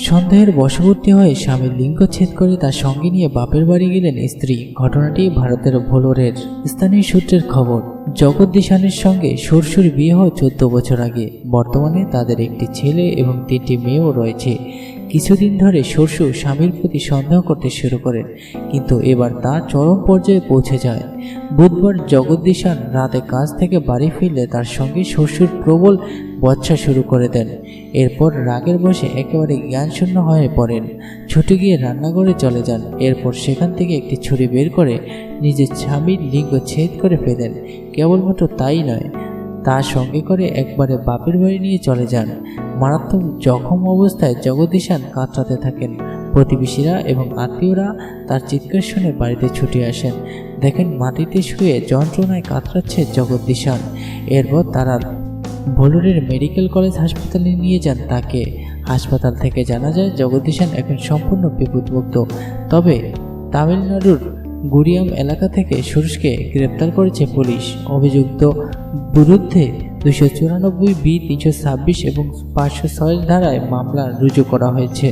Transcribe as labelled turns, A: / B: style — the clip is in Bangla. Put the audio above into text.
A: সন্দেহের বশবর্তী হয়ে স্বামীর ছেদ করে তার সঙ্গে নিয়ে বাপের বাড়ি গেলেন স্ত্রী। ঘটনাটি ভারতের ভোলোরের স্থানীয় সূত্রের খবর। জগদ্দিশানের সঙ্গে সরসুর বিয়ে হয় চোদ্দ বছর আগে। বর্তমানে তাদের একটি ছেলে এবং তিনটি মেয়েও রয়েছে। কিছুদিন ধরে সরসু স্বামীর প্রতি সন্দেহ করতে শুরু করেন কিন্তু এবার তা চরম পর্যায়ে পৌঁছে যায়। বুধবার জগদ্দিশান রাতে কাজ থেকে বাড়ি ফিরলে তার সঙ্গে শ্বশুর প্রবল বচ্চা শুরু করে দেন। এরপর রাগের বসে একেবারে জ্ঞানশূন্য হয়ে পড়েন। ছুটে গিয়ে রান্নাঘরে চলে যান। এরপর সেখান থেকে একটি ছুরি বের করে নিজের স্বামীর লিঙ্গ ছেদ করে ফেলেন। কেবলমাত্র তাই নয় তার সঙ্গে করে একবারে বাপের বাড়ি নিয়ে চলে যান। মারাত্মক জখম অবস্থায় জগদীশান কাতরাতে থাকেন। প্রতিবেশীরা এবং আত্মীয়রা তার চিৎকার শুনে বাড়িতে ছুটে আসেন। দেখেন মাটিতে শুয়ে যন্ত্রণায় কাতরাচ্ছে জগদ্দিশান এরপর তারা ভলুরের মেডিকেল কলেজ হাসপাতালে নিয়ে যান তাকে। হাসপাতাল থেকে জানা যায়, জগদীশান এখন সম্পূর্ণ বিপদমুক্ত। তবে তামিলনাড়ুর গুরিয়াম এলাকা থেকে সুরেশকে গ্রেপ্তার করেছে পুলিশ। অভিযুক্ত বিরুদ্ধে দুশো চুরানব্বই বি তিনশো ছাব্বিশ এবং পাঁচশো ছয় ধারায় মামলা রুজু করা হয়েছে।